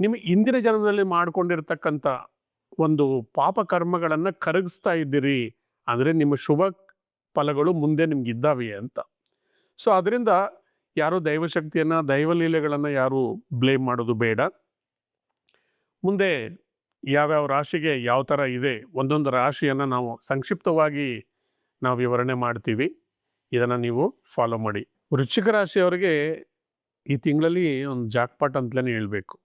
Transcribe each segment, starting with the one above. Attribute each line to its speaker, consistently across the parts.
Speaker 1: ನಿಮ್ಮ ಇಂದಿನ ಜನ್ಮದಲ್ಲಿ ಮಾಡಿಕೊಂಡಿರ್ತಕ್ಕಂಥ ಒಂದು ಪಾಪ ಕರ್ಮಗಳನ್ನು ಕರಗಿಸ್ತಾ ಇದ್ದೀರಿ. ಅಂದರೆ ನಿಮ್ಮ ಶುಭ ಫಲಗಳು ಮುಂದೆ ನಿಮ್ಗೆ ಇದ್ದಾವೆ ಅಂತ. ಸೊ ಅದರಿಂದ ಯಾರು ದೈವಶಕ್ತಿಯನ್ನು, ದೈವಲೀಲೆಗಳನ್ನು ಯಾರು ಬ್ಲೇಮ್ ಮಾಡೋದು ಬೇಡ. ಮುಂದೆ ಯಾವ್ಯಾವ ರಾಶಿಗೆ ಯಾವ ಥರ ಇದೆ, ಒಂದೊಂದು ರಾಶಿಯನ್ನು ನಾವು ಸಂಕ್ಷಿಪ್ತವಾಗಿ ನಾವು ವಿವರಣೆ ಮಾಡ್ತೀವಿ. ಇದನ್ನು ನೀವು ಫಾಲೋ ಮಾಡಿ. ವೃಶ್ಚಿಕ ರಾಶಿಯವರಿಗೆ ಈ ತಿಂಗಳಲ್ಲಿ ಒಂದು ಜಾಕ್ಪಾಟ್ ಅಂತಲೇ ಹೇಳಬೇಕು.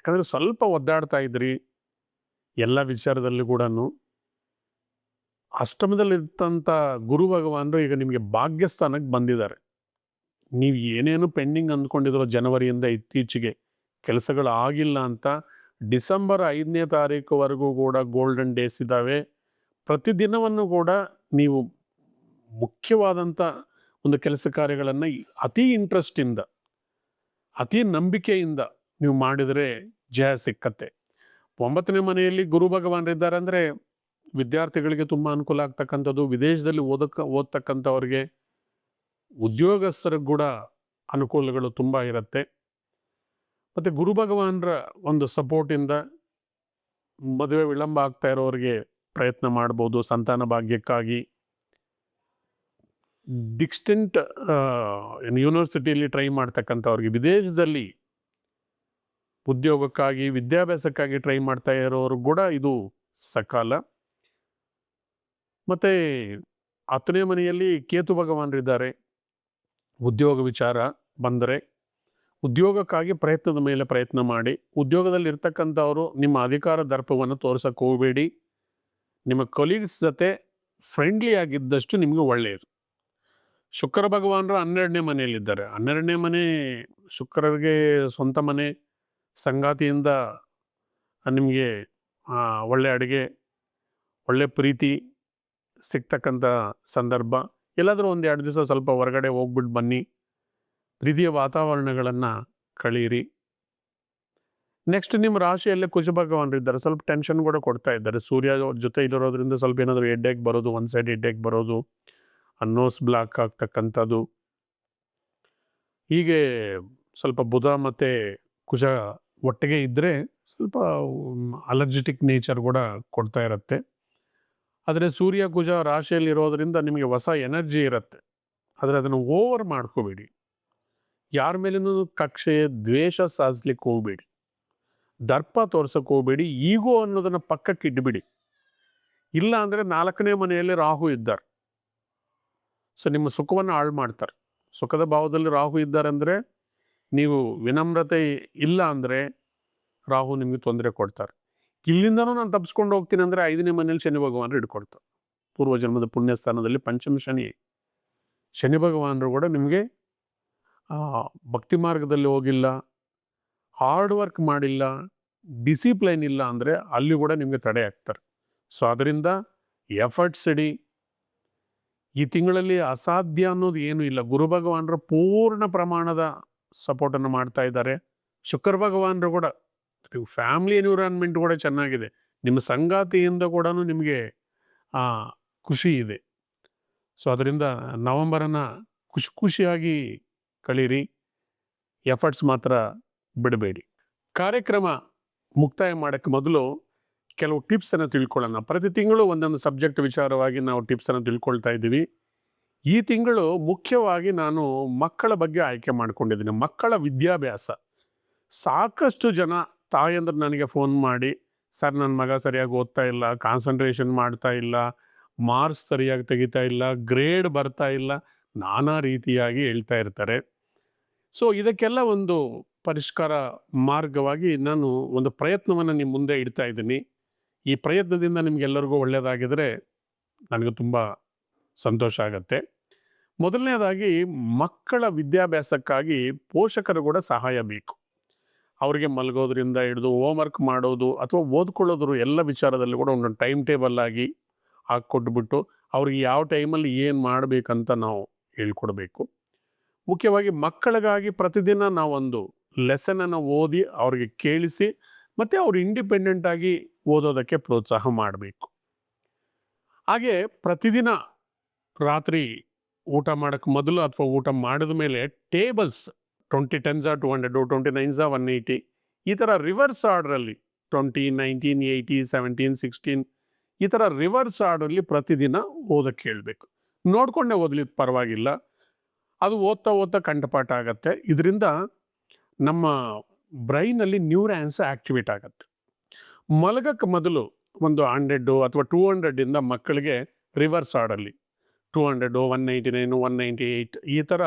Speaker 1: ಯಾಕಂದರೆ ಸ್ವಲ್ಪ ಒದ್ದಾಡ್ತಾ ಇದ್ರಿ, ಎಲ್ಲ ವಿಚಾರದಲ್ಲಿ ಕೂಡ ಅಷ್ಟಮದಲ್ಲಿರ್ತಂಥ ಗುರು ಭಗವಾನರು ಈಗ ನಿಮಗೆ ಭಾಗ್ಯಸ್ಥಾನಕ್ಕೆ ಬಂದಿದ್ದಾರೆ. ನೀವು ಏನೇನು ಪೆಂಡಿಂಗ್ ಅಂದ್ಕೊಂಡಿದ್ರೋ ಜನವರಿಯಿಂದ ಇತ್ತೀಚೆಗೆ ಕೆಲಸಗಳು ಆಗಿಲ್ಲ ಅಂತ ಡಿಸೆಂಬರ್ ಐದನೇ ತಾರೀಕುವರೆಗೂ ಕೂಡ ಗೋಲ್ಡನ್ ಡೇಸ್ ಇದ್ದಾವೆ. ಪ್ರತಿದಿನವನ್ನು ಕೂಡ ನೀವು ಮುಖ್ಯವಾದಂಥ ಒಂದು ಕೆಲಸ ಕಾರ್ಯಗಳನ್ನು ಅತಿ ಇಂಟ್ರೆಸ್ಟಿಂದ, ಅತಿ ನಂಬಿಕೆಯಿಂದ ನೀವು ಮಾಡಿದರೆ ಜಯ ಸಿಕ್ಕತ್ತೆ. ಒಂಬತ್ತನೇ ಮನೆಯಲ್ಲಿ ಗುರು ಭಗವಾನರಿದ್ದಾರೆ ಅಂದರೆ ವಿದ್ಯಾರ್ಥಿಗಳಿಗೆ ತುಂಬ ಅನುಕೂಲ ಆಗ್ತಕ್ಕಂಥದ್ದು. ವಿದೇಶದಲ್ಲಿ ಓದಕ್ಕೆ ಓದ್ತಕ್ಕಂಥವ್ರಿಗೆ ಉದ್ಯೋಗಸ್ಥರಿಗೆ ಕೂಡ ಅನುಕೂಲಗಳು ತುಂಬ ಇರುತ್ತೆ. ಮತ್ತು ಗುರು ಭಗವಾನರ ಒಂದು ಸಪೋರ್ಟಿಂದ ಮದುವೆ ವಿಳಂಬ ಆಗ್ತಾ ಇರೋರಿಗೆ ಪ್ರಯತ್ನ ಮಾಡ್ಬೋದು. ಸಂತಾನ ಭಾಗ್ಯಕ್ಕಾಗಿ. ಡಿಕ್ಸ್ಟೆಂಟ್ ಯೂನಿವರ್ಸಿಟಿಯಲ್ಲಿ ಟ್ರೈ ಮಾಡ್ತಕ್ಕಂಥವ್ರಿಗೆ. ವಿದೇಶದಲ್ಲಿ ಉದ್ಯೋಗಕ್ಕಾಗಿ, ವಿದ್ಯಾಭ್ಯಾಸಕ್ಕಾಗಿ ಟ್ರೈ ಮಾಡ್ತಾ ಇರೋರು ಕೂಡ ಇದು ಸಕಾಲ. ಮತ್ತು ಹತ್ತನೇ ಮನೆಯಲ್ಲಿ ಕೇತು ಭಗವಾನರಿದ್ದಾರೆ ಉದ್ಯೋಗ ವಿಚಾರ ಬಂದರೆ ಉದ್ಯೋಗಕ್ಕಾಗಿ ಪ್ರಯತ್ನದ ಮೇಲೆ ಪ್ರಯತ್ನ ಮಾಡಿ ಉದ್ಯೋಗದಲ್ಲಿ ಇರ್ತಕ್ಕಂಥವರು ನಿಮ್ಮ ಅಧಿಕಾರ ದರ್ಪವನ್ನು ತೋರಿಸಕ್ಕೆ ಹೋಗಬೇಡಿ. ನಿಮ್ಮ ಕೊಲೀಗ್ಸ್ ಜೊತೆ ಫ್ರೆಂಡ್ಲಿ ಆಗಿದ್ದಷ್ಟು ನಿಮಗೆ ಒಳ್ಳೆಯದು ಶುಕ್ರ ಭಗವಾನರು ಹನ್ನೆರಡನೇ ಮನೆಯಲ್ಲಿದ್ದಾರೆ. ಹನ್ನೆರಡನೇ ಮನೆ ಶುಕ್ರರಿಗೆ ಸ್ವಂತ ಮನೆ ಸಂಗಾತಿಯಿಂದ ನಿಮಗೆ ಒಳ್ಳೆ ಅಡುಗೆ, ಒಳ್ಳೆ ಪ್ರೀತಿ ಸಿಗ್ತಕ್ಕಂಥ ಸಂದರ್ಭ. ಎಲ್ಲಾದರೂ ಒಂದು ಎರಡು ದಿವಸ ಸ್ವಲ್ಪ ಹೊರಗಡೆ ಹೋಗ್ಬಿಟ್ಟು ಬನ್ನಿ. ಪ್ರೀತಿಯ ವಾತಾವರಣಗಳನ್ನು ಕಳೀರಿ. ನೆಕ್ಸ್ಟ್ ನಿಮ್ಮ ರಾಶಿಯಲ್ಲೇ ಕುಶ ಭಗವಾನರಿದ್ದಾರೆ ಸ್ವಲ್ಪ ಟೆನ್ಷನ್ ಕೂಡ ಕೊಡ್ತಾ ಇದ್ದಾರೆ. ಸೂರ್ಯ ಜೊತೆ ಇರೋದ್ರಿಂದ ಸ್ವಲ್ಪ ಏನಾದರೂ ಎಡ್ಡೆಗೆ ಬರೋದು, ಒಂದು ಸೈಡ್ ಎಡ್ಡೆಗೆ ಬರೋದು ಅನ್ನೋಸ್ ಬ್ಲಾಕ್ ಆಗ್ತಕ್ಕಂಥದ್ದು. ಹೀಗೆ ಸ್ವಲ್ಪ ಬುಧ ಮತ್ತು ಕುಶ ಒಟ್ಟಿಗೆ ಇದ್ದರೆ ಸ್ವಲ್ಪ ಅಲರ್ಜಿಟಿಕ್ ನೇಚರ್ ಕೂಡ ಕೊಡ್ತಾ ಇರುತ್ತೆ. ಆದರೆ ಸೂರ್ಯ ಕುಜ ರಾಶಿಯಲ್ಲಿ ಇರೋದರಿಂದ ನಿಮಗೆ ಹೊಸ ಎನರ್ಜಿ ಇರುತ್ತೆ. ಆದರೆ ಅದನ್ನು ಓವರ್ ಮಾಡ್ಕೋಬೇಡಿ. ಯಾರ ಮೇಲೂ ಕಕ್ಷೆ, ದ್ವೇಷ ಸಾಧಿಸ್ಲಿಕ್ಕೆ ಹೋಗ್ಬೇಡಿ. ದರ್ಪ ತೋರ್ಸಕ್ಕೆ ಹೋಗ್ಬೇಡಿ. ಈಗೋ ಅನ್ನೋದನ್ನು ಪಕ್ಕಕ್ಕೆ ಇಟ್ಬಿಡಿ. ಇಲ್ಲ ಅಂದರೆ ನಾಲ್ಕನೇ ಮನೆಯಲ್ಲಿ ರಾಹು ಇದ್ದಾರೆ. ಸೊ ನಿಮ್ಮ ಸುಖವನ್ನು ಹಾಳು ಮಾಡ್ತಾರೆ. ಸುಖದ ಭಾವದಲ್ಲಿ ರಾಹು ಇದ್ದಾರೆ ಅಂದರೆ ನೀವು ವಿನಮ್ರತೆ ಇಲ್ಲ ಅಂದರೆ ರಾಹು ನಿಮಗೆ ತೊಂದರೆ ಕೊಡ್ತಾರೆ. ಇಲ್ಲಿಂದನೂ ನಾನು ತಪ್ಪಿಸ್ಕೊಂಡು ಹೋಗ್ತೀನಿ ಅಂದರೆ ಐದನೇ ಮನೇಲಿ ಶನಿ ಭಗವಾನರು ಪೂರ್ವ ಪೂರ್ವಜನ್ಮದ ಪುಣ್ಯ ಸ್ಥಾನದಲ್ಲಿ ಪಂಚಮ ಶನಿ. ಶನಿ ಭಗವಾನರು ಕೂಡ ನಿಮಗೆ ಭಕ್ತಿ ಮಾರ್ಗದಲ್ಲಿ ಹೋಗಿಲ್ಲ ಹಾರ್ಡ್ ವರ್ಕ್ ಮಾಡಿಲ್ಲ ಡಿಸಿಪ್ಲೈನ್ ಇಲ್ಲ ಅಂದರೆ ಅಲ್ಲಿ ಕೂಡ ನಿಮಗೆ ತಡೆ ಆಗ್ತಾರೆ ಸೊ ಅದರಿಂದ ಎಫರ್ಟ್ಸ್ ಇಡಿ. ಈ ತಿಂಗಳಲ್ಲಿ ಅಸಾಧ್ಯ ಅನ್ನೋದು ಏನೂ ಇಲ್ಲ. ಗುರು ಭಗವಾನರ ಪೂರ್ಣ ಪ್ರಮಾಣದ ಸಪೋರ್ಟನ್ನು ಮಾಡ್ತಾ ಇದ್ದಾರೆ. ಶುಕ್ರ ಭಗವಾನರು ಕೂಡ ಫ್ಯಾಮಿಲಿ ಎನ್ವಿರಾನ್ಮೆಂಟ್ ಕೂಡ ಚೆನ್ನಾಗಿದೆ. ನಿಮ್ಮ ಸಂಗಾತಿಯಿಂದ ಕೂಡ ನಿಮಗೆ ಖುಷಿ ಇದೆ. ಸೊ ಅದರಿಂದ ನವಂಬರನ್ನು ಖುಷಿ ಖುಷಿಯಾಗಿ ಕಳೀರಿ. ಎಫರ್ಟ್ಸ್ ಮಾತ್ರ ಬಿಡಬೇಡಿ. ಕಾರ್ಯಕ್ರಮ ಮುಕ್ತಾಯ ಮಾಡೋಕ್ಕೆ ಮೊದಲು ಕೆಲವು ಟಿಪ್ಸನ್ನು ತಿಳ್ಕೊಳ್ಳೋಣ. ಪ್ರತಿ ತಿಂಗಳು ಒಂದೊಂದು ಸಬ್ಜೆಕ್ಟ್ ವಿಚಾರವಾಗಿ ನಾವು ಟಿಪ್ಸನ್ನು ತಿಳ್ಕೊಳ್ತಾ ಇದ್ದೀವಿ. ಈ ತಿಂಗಳು ಮುಖ್ಯವಾಗಿ ನಾನು ಮಕ್ಕಳ ಬಗ್ಗೆ ಆಯ್ಕೆ ಮಾಡಿಕೊಂಡಿದ್ದೀನಿ. ಮಕ್ಕಳ ವಿದ್ಯಾಭ್ಯಾಸ. ಸಾಕಷ್ಟು ಜನ ತಾಯಂದ್ರೆ ನನಗೆ ಫೋನ್ ಮಾಡಿ, ಸರ್ ನನ್ನ ಮಗ ಸರಿಯಾಗಿ ಓದ್ತಾ ಇಲ್ಲ ಕಾನ್ಸಂಟ್ರೇಷನ್ ಮಾಡ್ತಾ ಇಲ್ಲ ಮಾರ್ಕ್ಸ್ ಸರಿಯಾಗಿ ತೆಗಿತಾ ಇಲ್ಲ ಗ್ರೇಡ್ ಬರ್ತಾ ಇಲ್ಲ, ನಾನಾ ರೀತಿಯಾಗಿ ಹೇಳ್ತಾ ಇರ್ತಾರೆ. ಸೊ ಇದಕ್ಕೆಲ್ಲ ಒಂದು ಪರಿಷ್ಕಾರ ಮಾರ್ಗವಾಗಿ ನಾನು ಒಂದು ಪ್ರಯತ್ನವನ್ನು ನಿಮ್ಮ ಮುಂದೆ ಇಡ್ತಾ ಇದ್ದೀನಿ. ಈ ಪ್ರಯತ್ನದಿಂದ ನಿಮಗೆಲ್ಲರಿಗೂ ಒಳ್ಳೆಯದಾಗಿದ್ದರೆ ನನಗೆ ತುಂಬ ಸಂತೋಷ ಆಗತ್ತೆ. ಮೊದಲನೇದಾಗಿ ಮಕ್ಕಳ ವಿದ್ಯಾಭ್ಯಾಸಕ್ಕಾಗಿ ಪೋಷಕರು ಕೂಡ ಸಹಾಯ ಬೇಕು. ಅವರಿಗೆ ಮಲಗೋದ್ರಿಂದ ಹಿಡಿದು ಹೋಮ್ವರ್ಕ್ ಮಾಡೋದು ಅಥವಾ ಓದ್ಕೊಳ್ಳೋದ್ರು ಎಲ್ಲ ವಿಚಾರದಲ್ಲಿ ಕೂಡ ಒಂದು ಟೈಮ್ ಟೇಬಲ್ ಆಗಿ ಹಾಕ್ಕೊಟ್ಬಿಟ್ಟು ಅವ್ರಿಗೆ ಯಾವ ಟೈಮಲ್ಲಿ ಏನು ಮಾಡಬೇಕಂತ ನಾವು ಹೇಳ್ಕೊಡ್ಬೇಕು. ಮುಖ್ಯವಾಗಿ ಮಕ್ಕಳಿಗಾಗಿ ಪ್ರತಿದಿನ ನಾವೊಂದು ಲೆಸನನ್ನು ಓದಿ ಅವ್ರಿಗೆ ಕೇಳಿಸಿ ಮತ್ತು ಅವ್ರು ಇಂಡಿಪೆಂಡೆಂಟಾಗಿ ಓದೋದಕ್ಕೆ ಪ್ರೋತ್ಸಾಹ ಮಾಡಬೇಕು. ಹಾಗೆ ಪ್ರತಿದಿನ ರಾತ್ರಿ ಊಟ ಮಾಡೋಕ್ಕೆ ಮೊದಲು ಅಥವಾ ಊಟ ಮಾಡಿದ ಮೇಲೆ tables twenty tens two hundred twenty nines one eighty ಈ ಥರ reverse ಆರ್ಡ್ರಲ್ಲಿ twenty nineteen eighty seventeen sixteen ಈ ಥರ ರಿವರ್ಸ್ ಆರ್ಡ್ರಲ್ಲಿ ಪ್ರತಿದಿನ ಓದೋಕ್ಕೆ ಹೇಳಬೇಕು. ನೋಡಿಕೊಂಡೇ ಓದಲಿ ಪರವಾಗಿಲ್ಲ. ಅದು ಓದ್ತಾ ಓದ್ತಾ ಕಂಠಪಾಠ ಆಗುತ್ತೆ. ಇದರಿಂದ ನಮ್ಮ ಬ್ರೈನಲ್ಲಿ ನ್ಯೂರ್ಯಾನ್ಸ್ ಆ್ಯಕ್ಟಿವೇಟ್ ಆಗುತ್ತೆ. ಮಲಗಕ್ಕೆ ಮೊದಲು ಒಂದು ಹಂಡ್ರೆಡ್ಡು ಅಥವಾ ಟೂ ಹಂಡ್ರೆಡ್ಡಿಂದ ಮಕ್ಕಳಿಗೆ reverse orderly two hundred one ninety nine one ninety eight ಈ ಥರ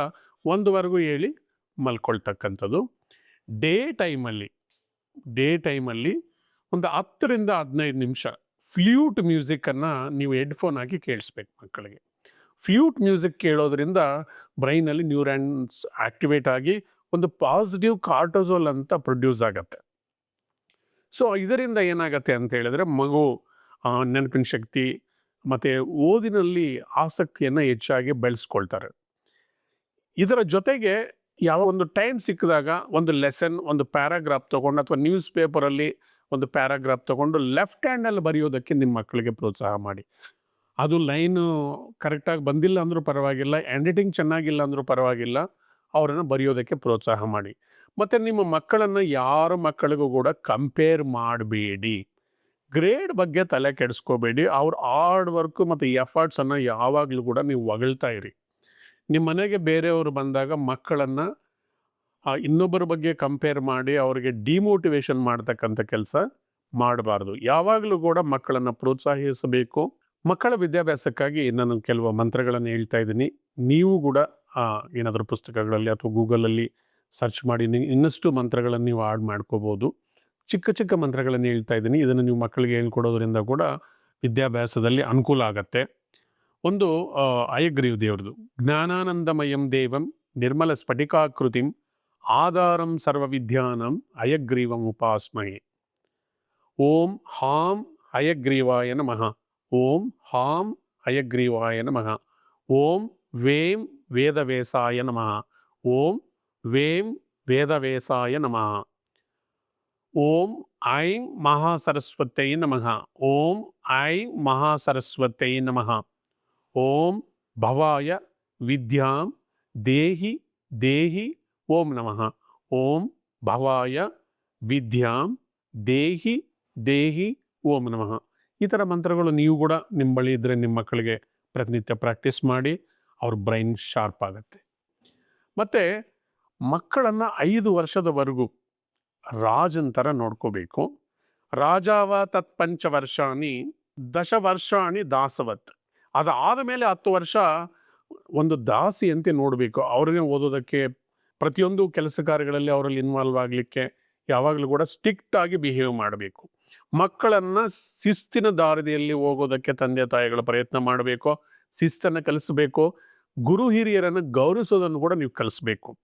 Speaker 1: ಒಂದುವರೆಗೂ ಹೇಳಿ ಮಲ್ಕೊಳ್ತಕ್ಕಂಥದ್ದು. ಡೇ ಟೈಮಲ್ಲಿ ಡೇ ಟೈಮಲ್ಲಿ ಒಂದು ಹತ್ತರಿಂದ ಹದಿನೈದು ನಿಮಿಷ ಫ್ಲ್ಯೂಟ್ ಮ್ಯೂಸಿಕ್ಕನ್ನು ನೀವು ಹೆಡ್ಫೋನ್ ಹಾಕಿ ಕೇಳಿಸ್ಬೇಕು ಮಕ್ಕಳಿಗೆ. ಫ್ಲ್ಯೂಟ್ ಮ್ಯೂಸಿಕ್ ಕೇಳೋದ್ರಿಂದ ಬ್ರೈನಲ್ಲಿ ನ್ಯೂರ್ಯಾಂಡ್ಸ್ ಆಕ್ಟಿವೇಟ್ ಆಗಿ ಒಂದು ಪಾಸಿಟಿವ್ ಕಾರ್ಟೋಸೋಲ್ ಅಂತ ಪ್ರೊಡ್ಯೂಸ್ ಆಗುತ್ತೆ. ಸೊ ಇದರಿಂದ ಏನಾಗತ್ತೆ ಅಂತ ಹೇಳಿದ್ರೆ ಮಗು ನೆನಪಿನ ಶಕ್ತಿ ಮತ್ತು ಓದಿನಲ್ಲಿ ಆಸಕ್ತಿಯನ್ನು ಹೆಚ್ಚಾಗಿ ಬೆಳೆಸ್ಕೊಳ್ತಾರೆ. ಇದರ ಜೊತೆಗೆ ಯಾವ ಒಂದು ಟೈಮ್ ಸಿಕ್ಕಿದಾಗ ಒಂದು ಲೆಸನ್ ಒಂದು ಪ್ಯಾರಾಗ್ರಾಫ್ ತೊಗೊಂಡು ಅಥವಾ ನ್ಯೂಸ್ ಪೇಪರಲ್ಲಿ ಒಂದು ಪ್ಯಾರಾಗ್ರಾಫ್ ತಗೊಂಡು ಲೆಫ್ಟ್ ಹ್ಯಾಂಡಲ್ಲಿ ಬರೆಯೋದಕ್ಕೆ ನಿಮ್ಮ ಮಕ್ಕಳಿಗೆ ಪ್ರೋತ್ಸಾಹ ಮಾಡಿ. ಅದು ಲೈನು ಕರೆಕ್ಟಾಗಿ ಬಂದಿಲ್ಲ ಅಂದರೂ ಪರವಾಗಿಲ್ಲ ಎಡಿಟಿಂಗ್ ಚೆನ್ನಾಗಿಲ್ಲ ಅಂದರೂ ಪರವಾಗಿಲ್ಲ, ಅವರನ್ನು ಬರೆಯೋದಕ್ಕೆ ಪ್ರೋತ್ಸಾಹ ಮಾಡಿ. ಮತ್ತು ನಿಮ್ಮ ಮಕ್ಕಳನ್ನು ಯಾರ ಮಕ್ಕಳಿಗೂ ಕೂಡ ಕಂಪೇರ್ ಮಾಡಬೇಡಿ. ಗ್ರೇಡ್ ಬಗ್ಗೆ ತಲೆ ಕೆಡಿಸ್ಕೋಬೇಡಿ. ಅವ್ರ ಹಾರ್ಡ್ ವರ್ಕು ಮತ್ತು ಎಫರ್ಟ್ಸನ್ನು ಯಾವಾಗಲೂ ಕೂಡ ನೀವು ಹೊಗಳ್ತಾ ಇರಿ. ನಿಮ್ಮ ಮನೆಗೆ ಬೇರೆಯವರು ಬಂದಾಗ ಮಕ್ಕಳನ್ನು ಇನ್ನೊಬ್ಬರ ಬಗ್ಗೆ ಕಂಪೇರ್ ಮಾಡಿ ಅವರಿಗೆ ಡಿಮೋಟಿವೇಶನ್ ಮಾಡ್ತಕ್ಕಂಥ ಕೆಲಸ ಮಾಡಬಾರ್ದು. ಯಾವಾಗಲೂ ಕೂಡ ಮಕ್ಕಳನ್ನು ಪ್ರೋತ್ಸಾಹಿಸಬೇಕು. ಮಕ್ಕಳ ವಿದ್ಯಾಭ್ಯಾಸಕ್ಕಾಗಿ ನಾನು ಕೆಲವು ಮಂತ್ರಗಳನ್ನು ಹೇಳ್ತಾ ಇದ್ದೀನಿ. ನೀವು ಕೂಡ ಏನಾದರೂ ಪುಸ್ತಕಗಳಲ್ಲಿ ಅಥವಾ ಗೂಗಲಲ್ಲಿ ಸರ್ಚ್ ಮಾಡಿ ಇನ್ನಷ್ಟು ಮಂತ್ರಗಳನ್ನು ನೀವು ಆಡ್ ಮಾಡ್ಕೋಬೋದು. ಚಿಕ್ಕ ಚಿಕ್ಕ ಮಂತ್ರಗಳನ್ನು ಹೇಳ್ತಾ ಇದ್ದೀನಿ. ಇದನ್ನು ನೀವು ಮಕ್ಕಳಿಗೆ ಹೇಳ್ಕೊಡೋದ್ರಿಂದ ಕೂಡ ವಿದ್ಯಾಭ್ಯಾಸದಲ್ಲಿ ಅನುಕೂಲ ಆಗತ್ತೆ. ಒಂದು ಆ, ಅಯಗ್ರೀವ್ ದೇವ್ರದ್ದು ಜ್ಞಾನಾನಂದಮಯಂ ದೇವಂ ನಿರ್ಮಲ ಸ್ಫಟಿಕಾಕೃತಿಂ ಆಧಾರಂ ಸರ್ವವಿದ್ಯಾನಂ ಅಯಗ್ರೀವಂ ಉಪಾಸ್ಮಹೆ ಓಂ ಹಾಂ ಹಯಗ್ರೀವಾಯ ನಮಃ. ಓಂ ಹಾಂ ಹಯಗ್ರೀವಾಯ ನಮಃ. ಓಂ ವೇಂ ವೇದವೇಸಾಯ ನಮಃ. ಓಂ ವೇಂ ವೇದವೇಸಾಯ ನಮಃ. ಓಂ ಐಂ ಮಹಾಸರಸ್ವತೈ ನಮಃ ಓಂ ಐಂ ಮಹಾಸರಸ್ವತೈ ನಮಃ ಓಂ ಭವಾಯ ವಿದ್ಯಾಂ ದೇಹಿ ದೇಹಿ ಓಂ ನಮಃ ಓಂ ಭವಾಯ ವಿದ್ಯಾಂ ದೇಹಿ ದೇಹಿ ಓಂ ನಮಃ ಈ ಥರ ಮಂತ್ರಗಳು ನೀವು ಕೂಡ ನಿಮ್ಮ ಬಳಿ ಇದ್ದರೆ ನಿಮ್ಮ ಮಕ್ಕಳಿಗೆ ಪ್ರತಿನಿತ್ಯ ಪ್ರಾಕ್ಟೀಸ್ ಮಾಡಿ ಅವ್ರ ಬ್ರೈನ್ ಶಾರ್ಪ್ ಆಗುತ್ತೆ. ಮತ್ತು ಮಕ್ಕಳನ್ನು ಐದು ವರ್ಷದವರೆಗೂ ರಾಜನ್ ಥರ ನೋಡ್ಕೋಬೇಕು. ರಾಜಾವ ತತ್ಪಂಚ ವರ್ಷಾನಿ ದಶ ವರ್ಷಾಣಿ ದಾಸವತ್. ಅದಾದ ಮೇಲೆ ಹತ್ತು ವರ್ಷ ಒಂದು ದಾಸಿಯಂತೆ ನೋಡಬೇಕು. ಅವ್ರನ್ನೇ ಓದೋದಕ್ಕೆ ಪ್ರತಿಯೊಂದು ಕೆಲಸ ಕಾರ್ಯಗಳಲ್ಲಿ ಅವರಲ್ಲಿ ಇನ್ವಾಲ್ವ್ ಆಗಲಿಕ್ಕೆ ಯಾವಾಗಲೂ ಕೂಡ ಸ್ಟ್ರಿಕ್ಟ್ ಆಗಿ ಬಿಹೇವ್ ಮಾಡಬೇಕು. ಮಕ್ಕಳನ್ನು ಶಿಸ್ತಿನ ದಾರಿಯಲ್ಲಿ ಹೋಗೋದಕ್ಕೆ ತಂದೆ ತಾಯಿಗಳ ಪ್ರಯತ್ನ ಮಾಡಬೇಕು. ಶಿಸ್ತನ್ನು ಕಲಿಸಬೇಕು. ಗುರು ಹಿರಿಯರನ್ನು ಗೌರವಿಸೋದನ್ನು ಕೂಡ ನೀವು ಕಲಿಸ್ಬೇಕು.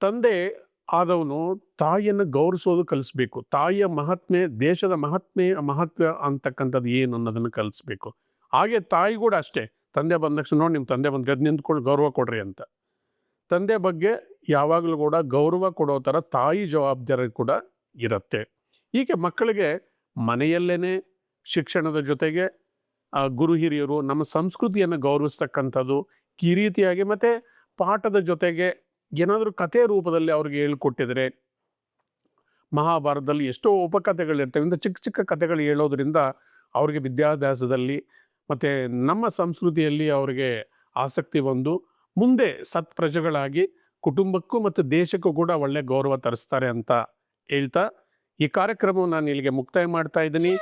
Speaker 1: ತಂದೆ ಆದವನು ತಾಯಿಯನ್ನು ಗೌರವಿಸೋದು ಕಲಿಸ್ಬೇಕು. ತಾಯಿಯ ಮಹಾತ್ಮೆ, ದೇಶದ ಮಹಾತ್ಮೆ, ಮಹತ್ವ ಅಂತಕ್ಕಂಥದ್ದು ಏನು ಅನ್ನೋದನ್ನು ಕಲಿಸ್ಬೇಕು. ಹಾಗೆ ತಾಯಿ ಕೂಡ ಅಷ್ಟೇ. ತಂದೆ ಬಂದ ತಕ್ಷಣ ನೋಡಿ ನಿಮ್ಮ ತಂದೆ ಬಂದು ಗದ್ದೆ ನಿಂತ್ಕೊಂಡು ಗೌರವ ಕೊಡ್ರಿ ಅಂತ. ತಂದೆ ಬಗ್ಗೆ ಯಾವಾಗಲೂ ಕೂಡ ಗೌರವ ಕೊಡೋ ಥರ ತಾಯಿ ಜವಾಬ್ದಾರಿ ಕೂಡ ಇರುತ್ತೆ. ಹೀಗೆ ಮಕ್ಕಳಿಗೆ ಮನೆಯಲ್ಲೇ ಶಿಕ್ಷಣದ ಜೊತೆಗೆ ಗುರು ಹಿರಿಯರು ನಮ್ಮ ಸಂಸ್ಕೃತಿಯನ್ನು ಗೌರವಿಸ್ತಕ್ಕಂಥದ್ದು ಈ ರೀತಿಯಾಗಿ ಮತ್ತು ಪಾಠದ ಜೊತೆಗೆ ಏನಾದರೂ ಕಥೆ ರೂಪದಲ್ಲಿ ಅವ್ರಿಗೆ ಹೇಳ್ಕೊಟ್ಟಿದರೆ ಮಹಾಭಾರತದಲ್ಲಿ ಎಷ್ಟೋ ಉಪಕಥೆಗಳಿರ್ತವೆ. ಇಂಥ ಚಿಕ್ಕ ಚಿಕ್ಕ ಕಥೆಗಳು ಹೇಳೋದ್ರಿಂದ ಅವರಿಗೆ ವಿದ್ಯಾಭ್ಯಾಸದಲ್ಲಿ ಮತ್ತು ನಮ್ಮ ಸಂಸ್ಕೃತಿಯಲ್ಲಿ ಅವರಿಗೆ ಆಸಕ್ತಿ ಬಂದು ಮುಂದೆ ಸತ್ ಪ್ರಜೆಗಳಾಗಿ ಕುಟುಂಬಕ್ಕೂ ಮತ್ತು ದೇಶಕ್ಕೂ ಕೂಡ ಒಳ್ಳೆ ಗೌರವ ತರಿಸ್ತಾರೆ ಅಂತ ಹೇಳ್ತಾ ಈ ಕಾರ್ಯಕ್ರಮವನ್ನು ನಾನು ಇಲ್ಲಿಗೆ ಮುಕ್ತಾಯ ಮಾಡ್ತಾ ಇದ್ದೀನಿ.